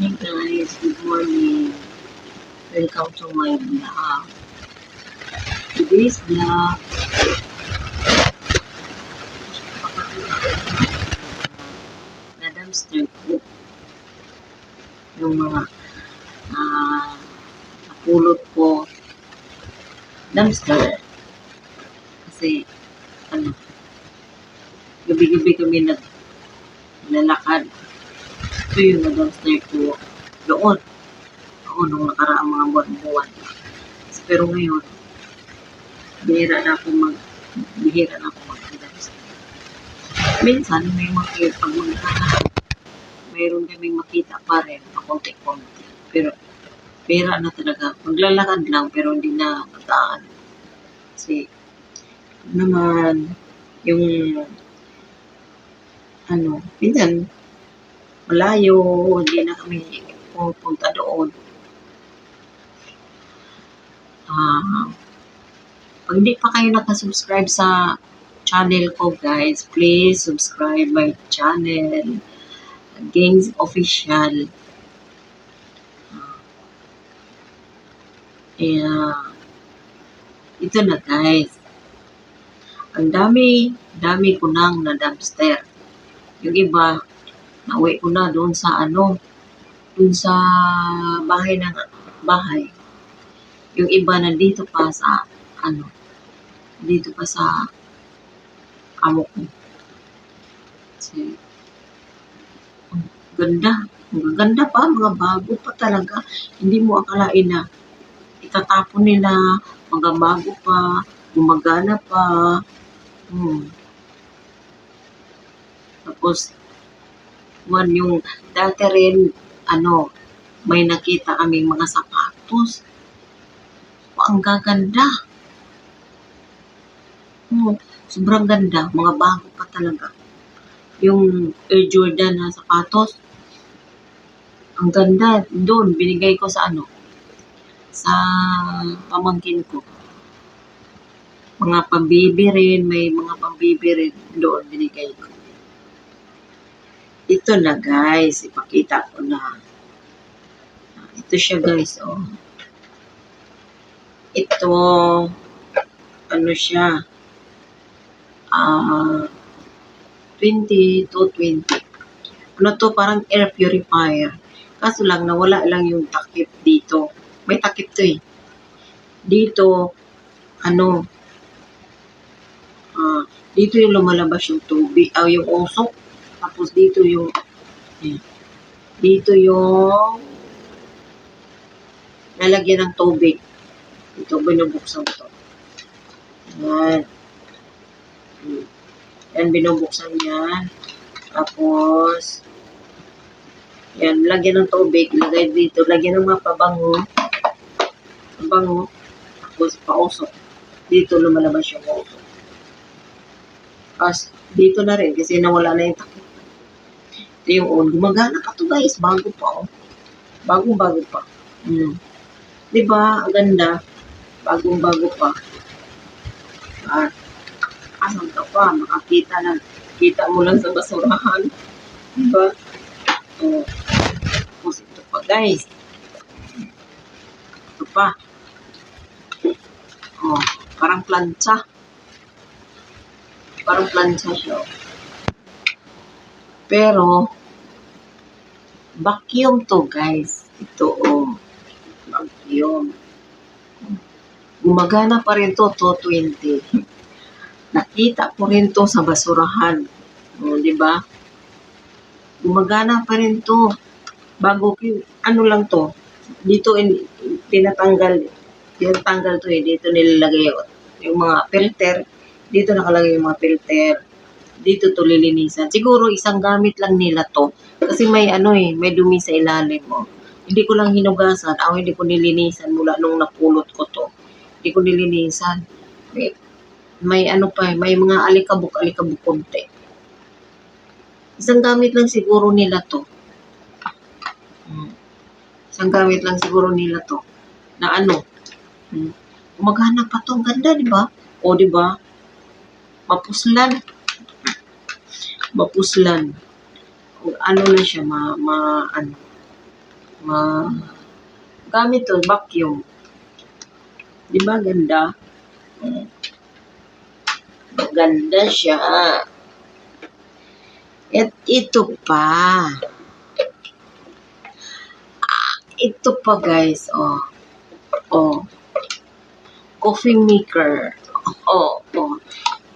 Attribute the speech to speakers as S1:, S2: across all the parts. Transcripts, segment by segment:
S1: Hey guys, good morning. Welcome to my vlog. Today's vlog. Na-dumpster ko. Yung mga ah napulot ko. Dumpster. Kasi, ano, gabi-gabi kami nag lalakad. Ito yung na-dumpster ko doon. Oo, nung nakaraang mga buwan-buwan. Pero ngayon, bihira na ako mag bihira na ako mag-dumpster. Minsan, may makita, pag magkakaroon, mayroon kaming makita pa rin, pakunti-kunti. Pero, bihira na talaga. Maglalakad lang, pero hindi na mataan. Kasi, naman, yung ano, minsan, malayo, hindi na kami pupunta doon. Ah, pag hindi pa kayo nakasubscribe sa channel ko, guys, please subscribe my channel, Gangs Official. Ah, yeah. ito na, guys. Ang dami, dami ko nang na dumpster. Yung iba, nauwi ko na doon sa ano, doon sa bahay ng bahay. Yung iba nandito pa sa ano, dito pa sa amo ko. Kasi, ganda. Ang pa, mga bago pa talaga. Hindi mo akalain na itatapon nila, mga bago pa, gumagana pa. Hmm. Tapos, man yung dati rin, ano, may nakita kaming mga sapatos. O, ang gaganda. Oh, sobrang ganda. Mga bago pa talaga. Yung Air Jordan na sapatos, ang ganda. Doon, binigay ko sa ano, sa pamangkin ko. Mga pambibi rin, may mga pambibi rin doon binigay ko. Ito na guys, ipakita ko na. Ito siya guys, oh. Ito, ano siya, ah, 20 to 20. Ano to, parang air purifier. Kaso lang, nawala lang yung takip dito. May takip to eh. Dito, ano, ah, dito yung lumalabas yung tubig, ah, yung usok. Tapos dito yung, dito yung lalagyan ng tubig. Ito, binubuksan to. Yan. Hmm. Yan, binubuksan yan. Tapos, yan, lagyan ng tubig, lagay dito, lagyan ng mga pabango. Pabango. Tapos, pausok. Dito lumalabas yung usok. Tapos, dito na rin, kasi nawala na yung takip. Ito yung on. Gumagana pa to guys, bago pa oh. Bagong-bago pa. Hmm. Diba, ang ganda. Bagong-bago pa. At, asan ka pa, makakita na, kita mo lang sa basurahan. Diba? Oh. Tapos ito pa guys. Ito pa. Oh, parang plancha. Parang plancha siya. oh. Pero, vacuum to guys. Ito oh. Vacuum. Gumagana pa rin to, to 20. Nakita ko rin to sa basurahan. O, di ba? Gumagana pa rin to. Bago, ano lang to, dito in, tinatanggal, tinatanggal to eh, dito nilalagay yung mga filter, dito nakalagay yung mga filter, dito to lilinisan. Siguro isang gamit lang nila to, kasi may ano eh, may dumi sa ilalim mo. Hindi ko lang hinugasan, ako hindi ko nilinisan mula nung napulot ko to. Hindi ko nilinisan. May, may ano pa eh, may mga alikabok-alikabok konti. Isang gamit lang siguro nila to. Hmm. Isang gamit lang siguro nila to. Na ano? Hmm. Gumagana pa to. Ang ganda, di ba? O, di ba? Mapuslan. Mapuslan. O, ano na siya, ma, ma, ano. Ma gamit to, vacuum. Di ba ganda? Maganda siya. At ito pa. Ah, Ito pa guys, oh. Oh. Coffee maker. Oh, oh.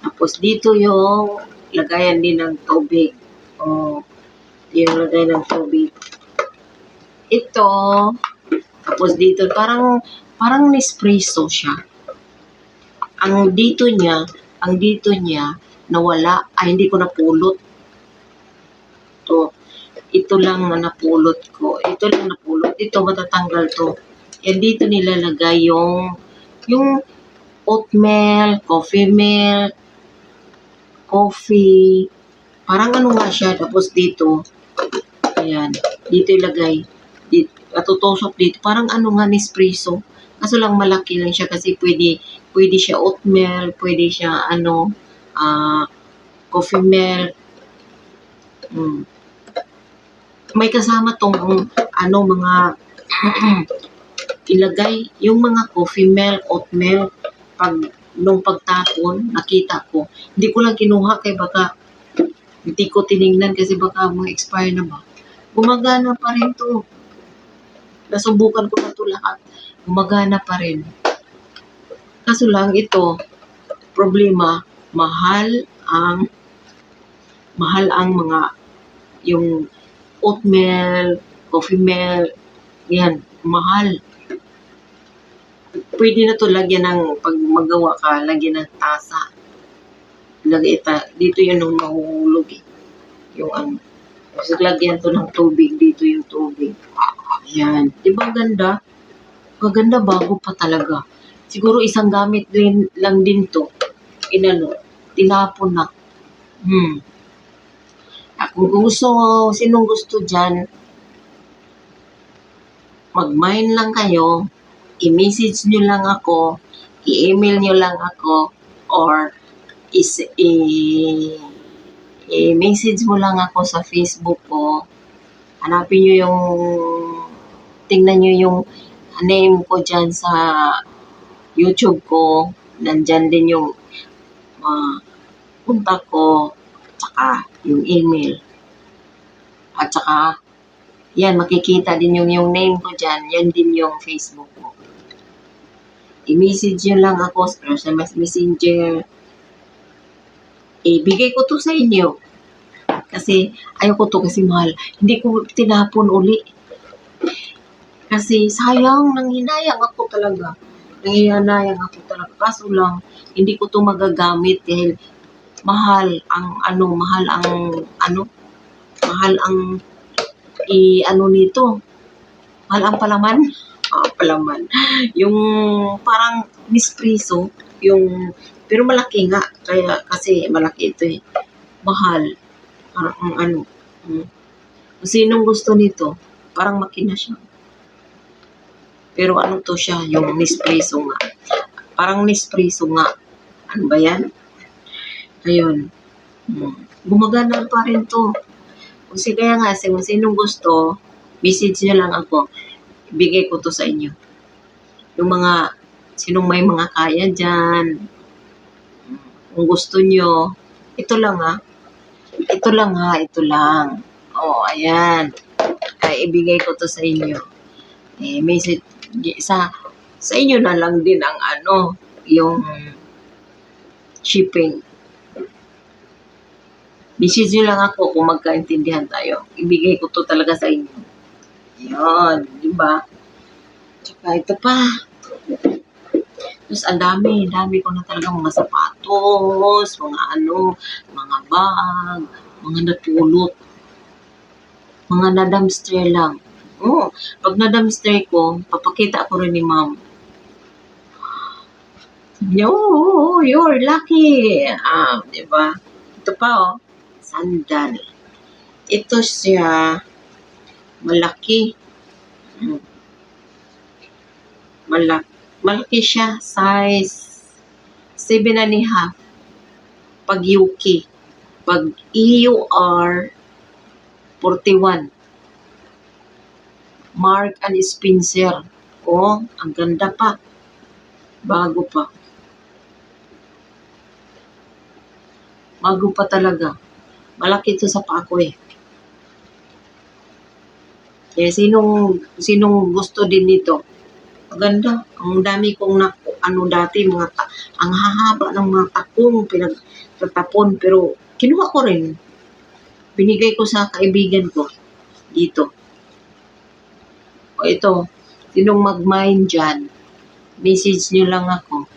S1: Tapos dito yung lagayan din ng tubig. Oh. Yung lagayan ng tubig. Ito. Tapos dito parang parang Nespresso siya. Ang dito niya, ang dito niya nawala. Ay, hindi ko napulot. To. Ito lang na napulot ko. Ito lang napulot. Ito matatanggal to. Yan dito nilalagay yung yung oatmeal, coffee milk, coffee. Parang ano nga siya. Tapos dito, ayan, dito ilagay. Dito, natutusok dito. Parang ano nga, Nespresso. Kaso lang malaki lang siya kasi pwede, pwede siya oatmeal, pwede siya ano, ah, coffee milk. Mm. May kasama tong ano mga ilagay yung mga coffee milk, oatmeal pag nung pagtapon nakita ko. Hindi ko lang kinuha kay baka hindi ko tiningnan kasi baka mga expire na ba. Gumagana pa rin to. Nasubukan ko na to lahat. Gumagana pa rin. Kaso lang ito, problema, mahal ang mahal ang mga yung oatmeal, coffee milk, yan, mahal. Pwede na to lagyan ng, pag magawa ka, lagyan ng tasa. Lagay ita, dito yun nung mahuhulog eh. Yung ano. Kasi lagyan to ng tubig, dito yung tubig. Yan. Di ba ganda? Maganda bago pa talaga. Siguro isang gamit din lang din to. Inano, tinapon na. Hmm. Ah, Kung gusto, sinong gusto dyan, mag-mine lang kayo, i-message nyo lang ako, i-email nyo lang ako, or is, i- i-message mo lang ako sa Facebook ko. Hanapin nyo yung, tingnan nyo yung name ko dyan sa YouTube ko. Nandyan din yung uh, contact ko, tsaka yung email. At saka, yan, makikita din yung, yung name ko dyan. Yan din yung Facebook ko. I-message nyo lang ako sa mas messenger. Ibigay ko to sa inyo. Kasi, ayoko to kasi mahal. Hindi ko tinapon uli. Kasi, sayang, nanghinayang ako talaga. Nanghinayang ako talaga. Kaso lang, hindi ko to magagamit dahil mahal ang ano, mahal ang ano, mahal ang i ano nito. Mahal ang palaman. Palaman. Yung parang Nespresso, yung pero malaki nga kaya kasi malaki ito eh. Mahal. Parang ang ano. Kung sinong gusto nito, parang makina siya. Pero ano to siya, yung Nespresso nga. Parang Nespresso nga. Ano ba yan? Ayun. Hmm. Gumagana pa rin to. Kung si kaya nga, kung sinong gusto, message nyo lang ako. Ibigay ko to sa inyo. Yung mga, sinong may mga kaya dyan. Kung gusto nyo, ito lang ha. Ito lang ha, ito lang. Oh, ayan. Ay, ibigay ko to sa inyo. Eh, message, sa, sa inyo na lang din ang ano, yung shipping. Message nyo lang ako kung magkaintindihan tayo. Ibigay ko to talaga sa inyo. Yun, di ba? Tsaka ito pa. Tapos ang dami, dami ko na talaga mga sapatos, mga ano, mga bag, mga natulot. Mga nadamster lang. Oo, pag nadamster ko, papakita ko rin ni ma'am. Yo, you're lucky. Ah, di ba? Ito pa, oh. Sandal. Ito siya, malaki. Malaki. Malaki siya, size 7 and a half. Pag UK. Pag EUR, 41. Mark and Spencer. Oh, ang ganda pa. Bago pa. Bago pa talaga. Malaki to sa pako eh. Kaya sinong, sinong gusto din nito? Maganda. Ang dami kong na, ano dati, mga ta, ang hahaba ng mga takong pinagtatapon. Pero kinuha ko rin. Binigay ko sa kaibigan ko dito. O ito, sinong mag-mind dyan, message nyo lang ako.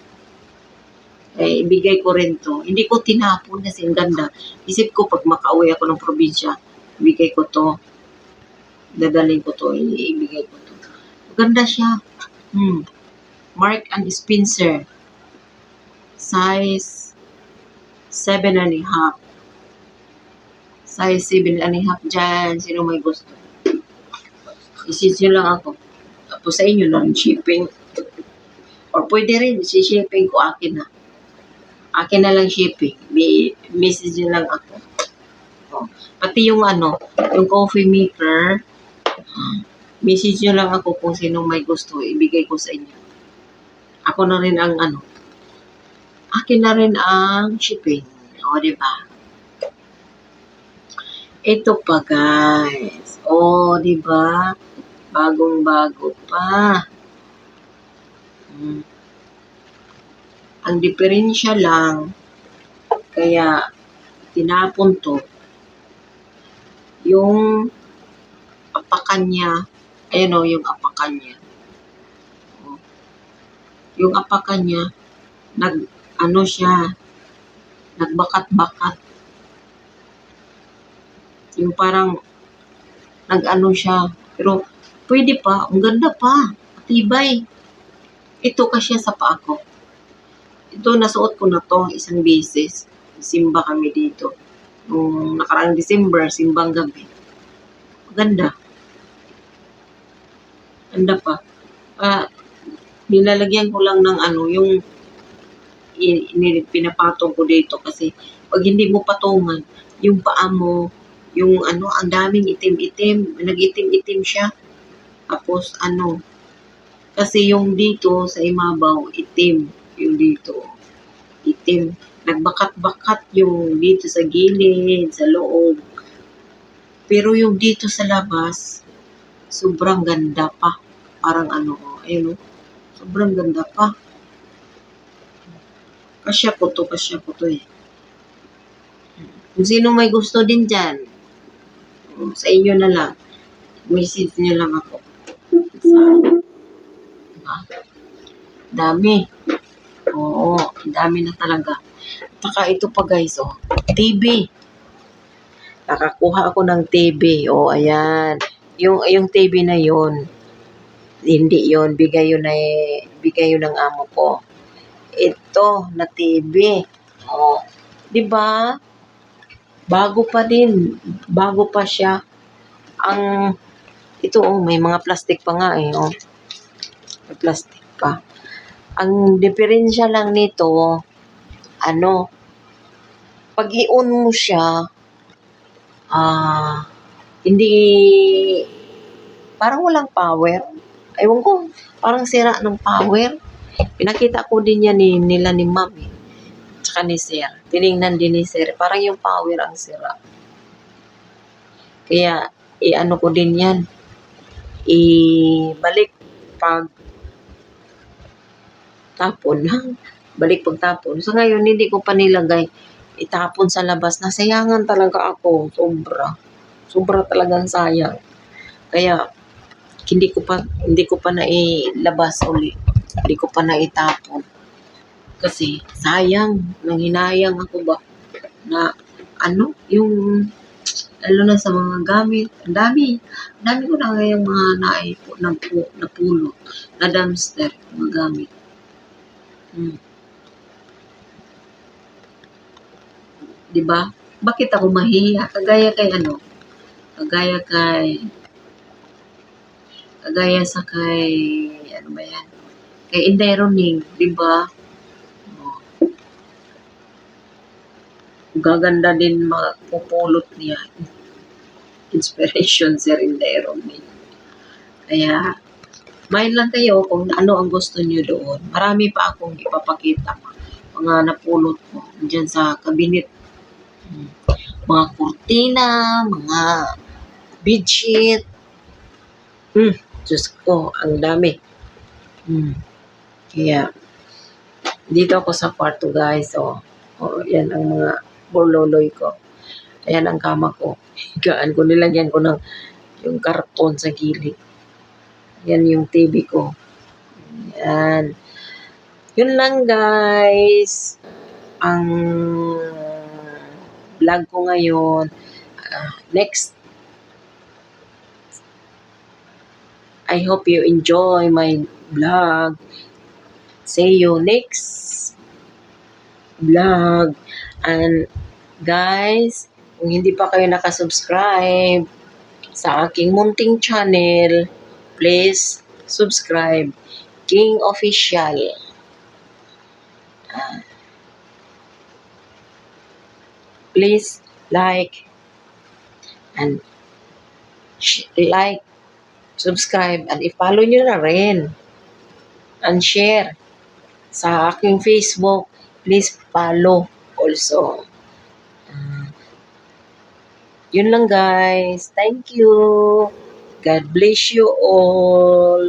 S1: Eh, ibigay ko rin to. Hindi ko tinapon kasi ang ganda. Isip ko pag makauwi ako ng probinsya, ibigay ko to. Dadaling ko to, i- ibigay ko to. Ganda siya. Hmm. Mark and Spencer. Size 7 and a half. Size 7 and a half dyan. Sino may gusto? Isis lang ako. Tapos sa inyo rin shipping. Or pwede rin, si-shipping ko akin na. Akin na lang shipping. May message nyo lang ako. Oh. Pati yung ano, yung coffee maker, message nyo lang ako kung sino may gusto, ibigay ko sa inyo. Ako na rin ang ano, akin na rin ang shipping. O, di ba? Ito pa, guys. O, di ba? Bagong-bago pa. Hmm. Ang diferensya lang, kaya tinapon to, yung apakan niya, ayan o, yung apakan niya. O. Yung apakan niya, nag, ano siya, nagbakat-bakat. Yung parang, nag-ano siya, pero pwede pa, ang ganda pa, matibay. Ito kasi sa paa ko. Ito, nasuot ko na to isang beses. Simba kami dito. Nung nakaraang December, simbang gabi. Ganda. Ganda pa. Ah, nilalagyan ko lang ng ano, yung pinapatong ko dito kasi pag hindi mo patungan, yung paa mo, yung ano, ang daming itim-itim, nag-itim-itim siya. Tapos ano, kasi yung dito sa imabaw, itim. Yung dito, itim. Nagbakat-bakat yung dito sa gilid, sa loob. Pero yung dito sa labas, sobrang ganda pa. Parang ano, ayun oh. Sobrang ganda pa. Kasya ko to, kasya ko to eh. Kung sino may gusto din dyan, sa inyo na lang. Message nyo lang ako. Sa, diba? Dami. Oo, dami na talaga. Saka ito pa guys, oh. TV. Nakakuha ako ng TV. Oh, ayan. Yung, yung TV na yon hindi yon bigay yun na bigay yun ng amo ko. Ito na TV. Oh, 'di ba? Bago pa din. Bago pa siya. Ang ito oh, may mga plastic pa nga eh, oh. Plastic pa. Ang diferensya lang nito, ano, pag i-on mo siya, ah, hindi, parang walang power. Ewan ko, parang sira ng power. Pinakita ko din yan ni, nila ni ma'am eh. Tsaka ni sir. Tiningnan din ni sir. Parang yung power ang sira. Kaya, i-ano ko din yan. I-balik pag tapon lang. Balik pag tapon. So ngayon, hindi ko pa nilagay. Itapon sa labas. Nasayangan talaga ako. Sobra. Sobra talagang sayang. Kaya, hindi ko pa hindi ko pa nailabas uli. Hindi ko pa naitapon. Kasi sayang, nang hinayang ako ba na ano, yung lalo na sa mga gamit. Ang dami. Dami ko na ngayong mga naipo, napu, napulot na dumpster, mga gamit. Hmm. Di ba? Bakit ako mahiya? Kagaya kay ano? Kagaya kay kagaya sa kay ano ba yan? Kay Inday Roning, di ba? Oh. Gaganda din mapupulot niya. Inspiration si Inday Roning. Kaya, main lang kayo kung ano ang gusto niyo doon. Marami pa akong ipapakita. Mga napulot ko dyan sa kabinet. Mga kurtina, mga bedsheet. Hmm, Diyos ko, ang dami. Hmm. Kaya, dito ako sa kwarto guys. Oh, oh yan ang mga borloloy ko. Ayan ang kama ko. Higaan ko, nilagyan ko ng yung karton sa gilid. Yan yung TV ko. Yan. Yun lang guys. Ang vlog ko ngayon. Ah, next. I hope you enjoy my vlog. See you next vlog. And guys, kung hindi pa kayo nakasubscribe sa aking munting channel, please subscribe. King Official. Ah. please like and like, subscribe, and i-follow nyo na rin. And share sa aking Facebook. Please follow also. Ah, yun lang guys. Thank you. God bless you all.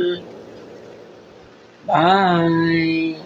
S1: Bye.